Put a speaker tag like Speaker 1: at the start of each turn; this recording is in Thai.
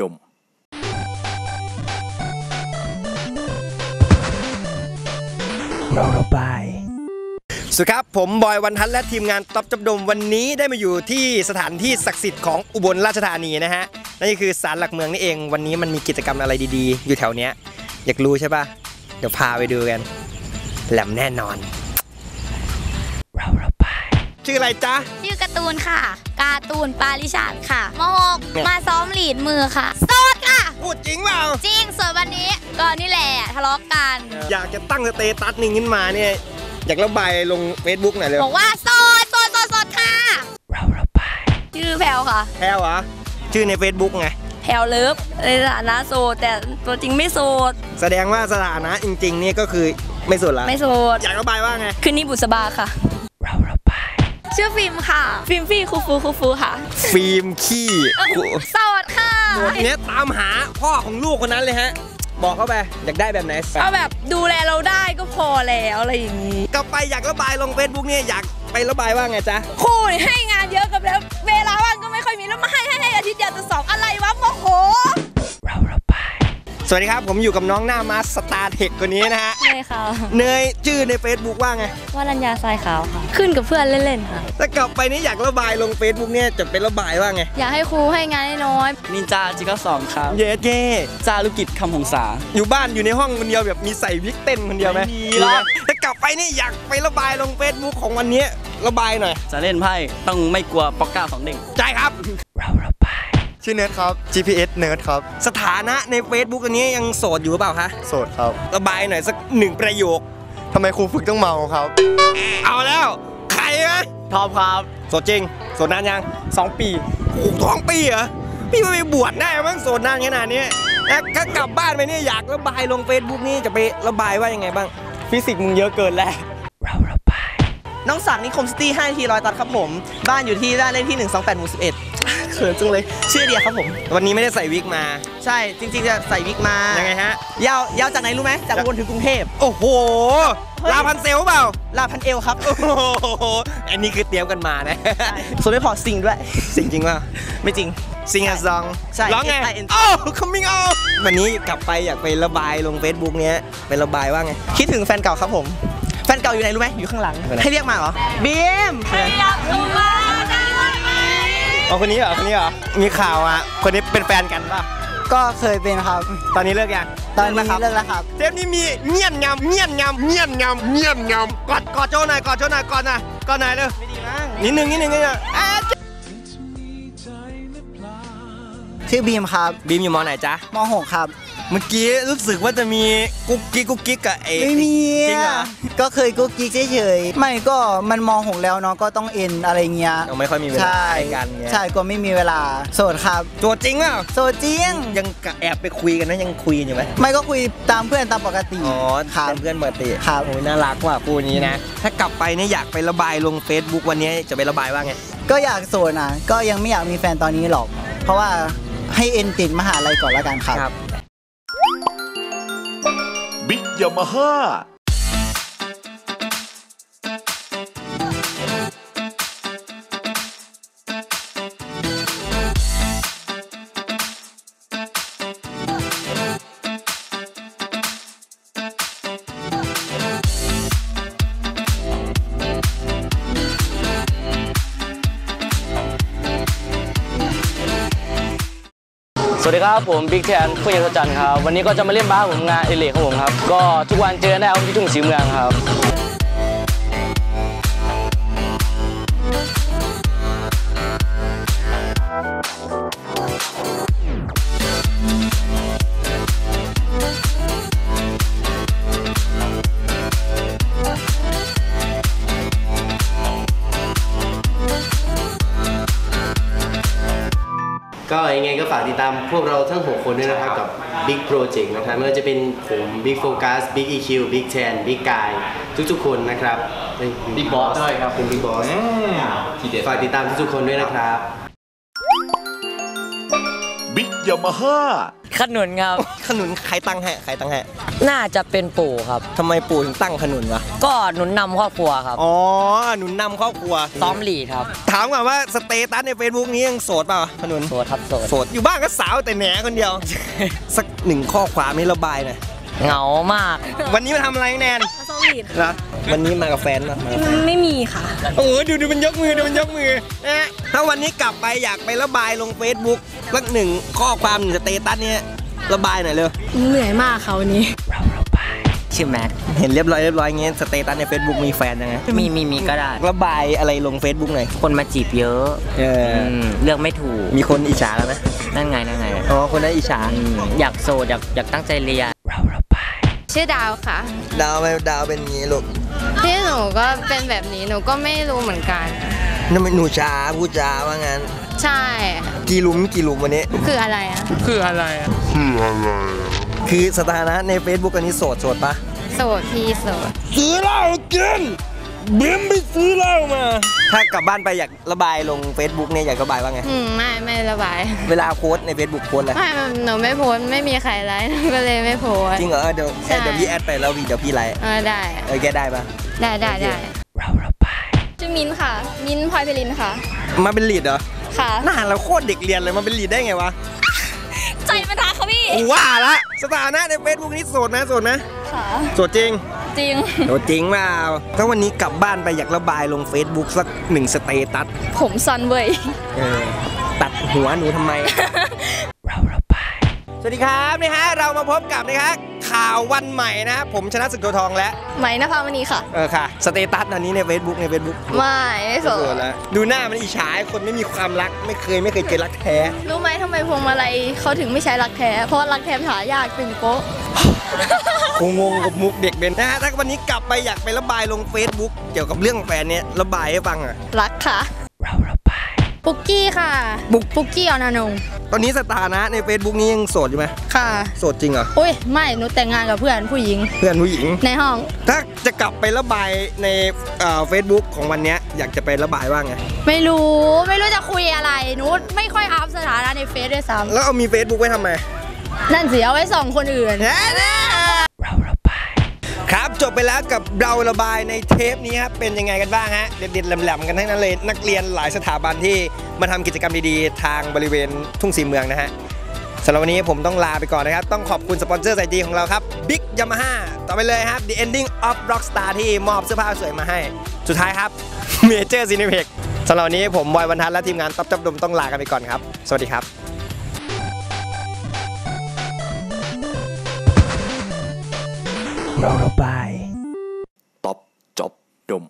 Speaker 1: ดมเราระบายสวัสดีครับ ผมบอยวันทัศน์และทีมงานต๊อบจับดมวันนี้ได้มาอยู่ที่สถานที่ศักดิ์สิทธิ์ของอุบลราชธานีนะฮะนั่นก็คือศาลหลักเมืองนี่เองวันนี้มันมีกิจกรรมอะไรดีๆ อยู่แถวเนี้ย อยากรู้ใช่ปะเดี๋ยวพาไปดูกัน แหลมแน่นอน เราระบายชื่ออะไรจ๊ะ
Speaker 2: ชื่อการ์ตูนค่ะ การ์ตูนปาริชาติค่ะมหก
Speaker 1: เนี่ย
Speaker 2: มา ซ้อมหลีดมือค่ะโสดค่ะ
Speaker 1: พูดจริงเปล่า
Speaker 2: จริงส่วนวันนี้ก็นี่แหละทะเลาะกัน
Speaker 1: อยากจะตั้งสเตตัสหนึ่งขึ้นมาเนี่ย อยากระบายลง Facebook หน่อยเลย
Speaker 2: บอกว่าโสดโสดโสดโสดค่ะ
Speaker 1: เราระบาย
Speaker 2: ชื่อแพลวค่ะ
Speaker 1: แพลวเหรอชื่อใน Facebook ไง
Speaker 2: แพลวเลิฟในฐานะโสดแต่ตัวจริงไม่โสด
Speaker 1: แสดงว่าสถานะจริง ๆ นี่ก็คือไม่สุดละ
Speaker 2: ไม่โสด
Speaker 1: อยากระบายว่าไง
Speaker 2: คืนนี้บุษบาค่ะ
Speaker 1: เราระบาย
Speaker 2: ชื่อฟิล์มค่ะ ฟิล์มฟี่คูฟูคูฟูค่ะ
Speaker 1: ฟิล์มขี้
Speaker 2: โส ดค่ะ
Speaker 1: โหดเนี้ยตามหาพ่อของลูกคนนั้นเลยฮะ บอกเข้าไปอยากได้แบบไหน
Speaker 2: เอาแบบดูแลเราได้ก็พอแล้วอะไรอย่างนี้
Speaker 1: กลับไปอยากระบายลง Facebook เนี่ยอยากไประบายว่าไงจ๊ะ
Speaker 2: ครูนี่ให้งานเยอะกับแล้ว เวลาว่างก็ไม่ค่อยมีแล้วมาให้ให้ให้อา วัส
Speaker 1: ดีครับผมอยู่กับน้องหน้ามาสตาร์เทคคนนี้นะฮะ
Speaker 2: เลยค่ะ
Speaker 1: เนยชื่อใน Facebook ว่าไง
Speaker 2: ว่ารัญญาทรายขาวค่ะ ขึ้นกับเพื่อนเล่นๆค่ะ
Speaker 1: ถ้ากลับไปนี่อยากระบายลง Facebook เนี่ยจะเป็นระบายว่าไง
Speaker 2: อยากให้ครูให้งานน้อย
Speaker 3: นินจาจิกสองครับ
Speaker 1: เย้เย้
Speaker 3: จารุกิจคำหงษา
Speaker 1: อยู่บ้านอยู่ในห้องคนเดียวแบบมีใส่วิกเต้นคนเดียวไหม
Speaker 3: ไม่มี
Speaker 1: หร
Speaker 3: หร
Speaker 1: อ
Speaker 3: อก
Speaker 1: ถ้ากลับไปนี่อยากไประบายลง Facebook ของวันนี้ระบายหน่อย
Speaker 3: จะเล่นไพ่ต้องไม่กลัวป๊อกก้าสองเด้ง
Speaker 1: ใช่ครับเราระบาย
Speaker 4: ชื่อเนิร์ดครับ GPS เนิร์ดครับ
Speaker 1: สถานะใน Facebook อันนี้ยังโสดอยู่หรือเปล่าคะ
Speaker 4: โสดครับ
Speaker 1: ระบายหน่อยสักหนึ่งประโยค
Speaker 4: ทำไมครูฝึกต้องเมาครับ
Speaker 1: เอาแล้ว ใครนะ
Speaker 3: ทอปครับ
Speaker 1: โสดจริง โสดนานยัง
Speaker 3: 2ปี
Speaker 1: โอ้โหท้องปีเหรอ พี่ไปบวชได้มั้งโสดนานขนาดนี้แล้วถ้ากลับบ้านไปเนี่ยอยากระบายลง Facebook นี่จะไประบายว่ายังไงบ้าง
Speaker 3: ฟิสิกส์มึงเยอะเกินแล้ว
Speaker 1: เราระบาย
Speaker 5: น้องศักดิ์นิคมซิตี้5นาทีร้อยตัดครับผม บ้านอยู่ที่ด้านเลขที่ 128หมู่11 เขินจังเลยชื่อเดียครับผม
Speaker 1: วันนี้ไม่ได้ใส่วิกมา
Speaker 5: ใช่จริงๆจะใส่วิกมา
Speaker 1: ยังไงฮะ
Speaker 5: ยาวยาวจากไหนรู้ไหมจากอุบลถึงกรุงเทพ
Speaker 1: โอ้โห
Speaker 5: เฮ้ย
Speaker 1: ลาพันเซลเปล่า
Speaker 5: ลาดพันเอวครับ
Speaker 1: โอ้โห อันนี้คือเตรียมกันมานะ
Speaker 5: ส่วนไม่พอสิ่งด้วย
Speaker 1: สิ่งจริงว่า
Speaker 5: ไม่จริง
Speaker 1: ซิง a ซอง
Speaker 5: ใช่
Speaker 1: ร้องไง
Speaker 5: S I N
Speaker 1: โอ้ coming out วันนี้กลับไปอยากไประบายลง Facebook เนี้ยไประบายว่าไง
Speaker 5: คิดถึงแฟนเก่าครับผม แฟนเก่าอยู่ไหนรู้ไหมอยู่ข้างหลัง
Speaker 1: ไปไหน
Speaker 5: ให้เรียกมาเหรอบีม
Speaker 1: เอาคนนี้เหรอคนนี้เหรอมีข่าวอะคนนี้เป็นแฟนกันป่ะ
Speaker 5: ก็เคยเป็นครับ
Speaker 1: ตอนนี้เลิกยัง
Speaker 5: ตอนนี้เลิกแล้วครับ
Speaker 1: เทปนี้มีเงียนงำเงียนงำเงียนงำเงียนงำกอดกอดโจหน่อยกอดโจหน่อยกอดหน่อยกอดหน่อยเร็ว
Speaker 5: ไม่ดีมั้ง
Speaker 1: นิดนึงนิดนึงนิดนึงอะ
Speaker 5: ชื่อบีมครับ
Speaker 1: บีมอยู่มอไหนจ๊ะ
Speaker 5: ม .6 ครับ
Speaker 1: เมื่อกี้รู้สึกว่าจะมีกุ๊กกิ๊กกุ๊กกิ๊กกับเอ
Speaker 6: ไม่มี
Speaker 1: จริงเหรอ
Speaker 6: อะก็เคยกุ๊กกิ๊กเฉยๆไม่ก็มันมองหกแล้วเนาะก็ต้องเอ็นอะไรเงี้ย
Speaker 1: เราไม่ค่อยมีเวลา
Speaker 6: ใช่
Speaker 1: ให้กันเงี้ย
Speaker 6: ใช่ก็ไม่มีเวลาโสดครับ
Speaker 1: ตัวจริงเปล่า
Speaker 6: โสดจริง
Speaker 1: ยังกะแอบไปคุยกันนะยังคุยกันอยู่ไหม
Speaker 6: ไม่ก็คุยตามเพื่อนตามปกติ
Speaker 1: อ๋อ
Speaker 6: ครับ
Speaker 1: เป็นเพื่อนปกติ
Speaker 6: ครับ
Speaker 1: โอ้ยน่ารักว่ะคู่นี้นะ ถ้ากลับไปเนี่ยอยากไประบายลง Facebook วันนี้จะไประบายว่าไง
Speaker 6: ก็อยากโสดนะก็ยังไม่อยากมีแฟนตอนนี้หรอก เพราะว่าให้เอ็นติดมหาลัยก่อนละกันครับ
Speaker 1: ครับ
Speaker 7: บิ๊
Speaker 3: สวัสดีครับ ผมบิ๊กแทนผู้ยิงจันทร์ครับ วันนี้ก็จะมาเล่นบาสผมงานเอเล็กของผมครับ ก็ทุกวันเจอได้ครับที่ทุ่งศรีเมืองครับ
Speaker 8: ก็ยังไงก็ฝากติดตามพวกเราทั้ง 6 คนด้วยนะครับกับ Big Project นะครับไม่ว่าจะเป็นผม Big Focus Big EQ Big Chan Big Guy ทุกๆ คนนะครับ Big Boss ด้วยครับเป็น Big Boss ฝากติดตามทุกๆ คนด้วยนะครับ
Speaker 7: บิ๊กยามาฮ่า
Speaker 3: ขนุนครับ
Speaker 1: ขนุนใครตั้งให้ใครตั้งให้
Speaker 3: น่าจะเป็นปู่ครับ
Speaker 1: ทำไมปู่ถึงตั้งขนุนวะ
Speaker 3: ก็หนุนนำครอบครัวครับ
Speaker 1: อ๋อ หนุนนำครอบครัว
Speaker 3: ซ้อมหลีดครับ
Speaker 1: ถามก่อนว่าสเตตัสใน Facebook นี้ยังโสดเปล่าขนุน
Speaker 3: โสดครับโสด
Speaker 1: โสด อยู่บ้านก็สาวแต่แหนคนเดียว สักหนึ่งข้อความให้ระบายหน่อย
Speaker 3: เหงามาก
Speaker 1: วันนี้มาทำอะไรแนน
Speaker 2: โซลิด
Speaker 1: นะวันนี้มากับแฟนป่ะมากับแฟน
Speaker 2: ไม่มีค่ะ
Speaker 1: โอ้โหดูดูมันยกมือดูมันยกมือนะฮะถ้าวันนี้กลับไปอยากไประบายลง Facebook สักหนึ่งข้อความหนึ่งสเตตัสเนี้ยระบายหน่อยเร็ว
Speaker 2: เหนื่อยมากค่ะวันนี้
Speaker 3: ชื่อแม็ก
Speaker 1: เห็นเรียบร้อยเรียบร้อยอย่างเงี้ยสเตตัสใน Facebook มีแฟนยังไง
Speaker 3: มีมีมีก็ได้
Speaker 1: ระบายอะไรลง Facebook หน่อย
Speaker 3: คนมาจีบเยอะ
Speaker 1: เออ
Speaker 3: อืมเลือกไม่ถูก
Speaker 1: มีคนอิจฉาแล้วไหม
Speaker 3: นั่นไงนั่นไง
Speaker 1: อ๋อคนนั้นอิจฉา
Speaker 3: อืมอยากโสดอยากอยากตั้งใจเรียน
Speaker 9: ชื่อดาวค่ะ
Speaker 1: ดาวไหมดาวเป็นอย่างงี้ลูก
Speaker 9: ที่หนูก็เป็นแบบนี้หนูก็ไม่รู้เหมือนกัน
Speaker 1: นั่นมันหนูช้าพูดจาว่างั้น
Speaker 9: ใช่
Speaker 1: กี่หลุมกี่หลุมวันนี้
Speaker 9: คืออะไรอะ
Speaker 1: คือสถานะใน Facebook อันนี้โสดโสดปะ
Speaker 9: โสดพี่โสด
Speaker 1: ซื้อเหล้ากิน เบิ้มไปซื้อเหล้ามา ถ้ากลับบ้านไปอยากระบายลง Facebook เนี่ยอยากระบายว่าไง
Speaker 9: อืมไม่ไม่ระบาย
Speaker 1: เวลาโพสต์ใน Facebook โพสต์อะไร
Speaker 9: ไม่หนูไม่โพสต์ไม่มีใครไลค์หนูก็เลยไม่โพสต์
Speaker 1: จริงเหรอเดี๋ยว
Speaker 9: ใช่
Speaker 1: เดี๋ยวพี่แอดไปแล้ววีเดี๋ยวพี่ไลน์
Speaker 9: เออได้อะ
Speaker 1: เออแกได้ปะ
Speaker 9: ได้ได้ได้
Speaker 2: ชื่อมินค่ะ มินพลอยเพลินค่ะ
Speaker 1: มาเป็นลีดเหรอ
Speaker 2: ค่ะ
Speaker 1: หน้าเราโคตรเด็กเรียนเลยมาเป็นลีดได้ไงวะ
Speaker 2: ใจมันทักค่ะพี่
Speaker 1: กูว่าละสถานะใน Facebook นี่โสดนะโสดนะ
Speaker 2: ค่ะ
Speaker 1: โสดจริง
Speaker 2: จริง
Speaker 1: โสดจริงเปล่าถ้าวันนี้กลับบ้านไปอยากระบายลง Facebook สักหนึ่งสเตตัส
Speaker 2: ผมซันเว้ย
Speaker 1: เออตัดหัวหนูทำไมสวัสดีครับนะฮะเรามาพบกับนะฮะข่าววันใหม่นะฮะผมชนะศึกตัวทองแล้ว
Speaker 2: ไหมนภาวนีค่ะ
Speaker 1: เออค่ะ สเตตัสอันนี้ใน Facebook ใน Facebook
Speaker 2: ไม่ไม่โส
Speaker 1: โส
Speaker 2: ด
Speaker 1: ดแล้วดูหน้ามันอิจฉาไอ้คนไม่มีความรักไม่เคยไม่เคยเจอรักแท้
Speaker 2: รู้ไหมทำไมพวงมาลัยเขาถึงไม่ใช้รักแท้ เพราะรักแท้หายากตึงโป๊ะ
Speaker 1: คงงงกับมุกเด็กเบนนะฮะถ้าวันนี้กลับไปอยากไประบายลง Facebook เกี่ยวกับเรื่องแฟนเนี่ยระบายให้ฟังอะ
Speaker 2: รักค่ะปุกกี้ค่ะ
Speaker 1: ปุก
Speaker 2: ปุกกี้ออนานง
Speaker 1: ตอนนี้สถานะใน Facebook นี้ยังโสดอยู่ไหม
Speaker 2: ค่ะ
Speaker 1: โสดจริงเหรอ
Speaker 2: อุ้ย ไม่หนูแต่งงานกับเพื่อนผู้หญิง
Speaker 1: เพื่อนผู้หญิง
Speaker 2: ในห้อง
Speaker 1: ถ้าจะกลับไประบายในเฟซบุ๊กของวันเนี้ยอยากจะไประบายว่าไง
Speaker 2: ไม่รู้ไม่รู้จะคุยอะไรหนูไม่ค่อยอัพสถานะในเฟซด้วยซ้
Speaker 1: แล้วเอามี Facebook ไว้ทำไมำ
Speaker 2: นั่นสิเอาไว้ส่องคนอื่น
Speaker 1: ครับ จบไปแล้วกับเราระบายในเทปนี้ครับเป็นยังไงกันบ้างฮะเด็ดๆแหลมๆกันทั้งนั้นเลยนักเรียนหลายสถาบันที่มาทำกิจกรรมดีๆ ทางบริเวณทุ่งสีเมืองนะฮะสำหรับวันนี้ผมต้องลาไปก่อนนะครับ ต้องขอบคุณสปอนเซอร์ใจดีของเราครับ Big Yamaha ต่อไปเลยครับ The Ending of Rockstar ที่มอบเสื้อผ้าสวยมาให้ สุดท้ายครับ Major Cineplex สำหรับวันนี้ผมบอยวันทัศน์และทีมงานต๊อบจับดมต้องลากันไปก่อนครับ สวัสดีครับเราระบาย
Speaker 7: đụng.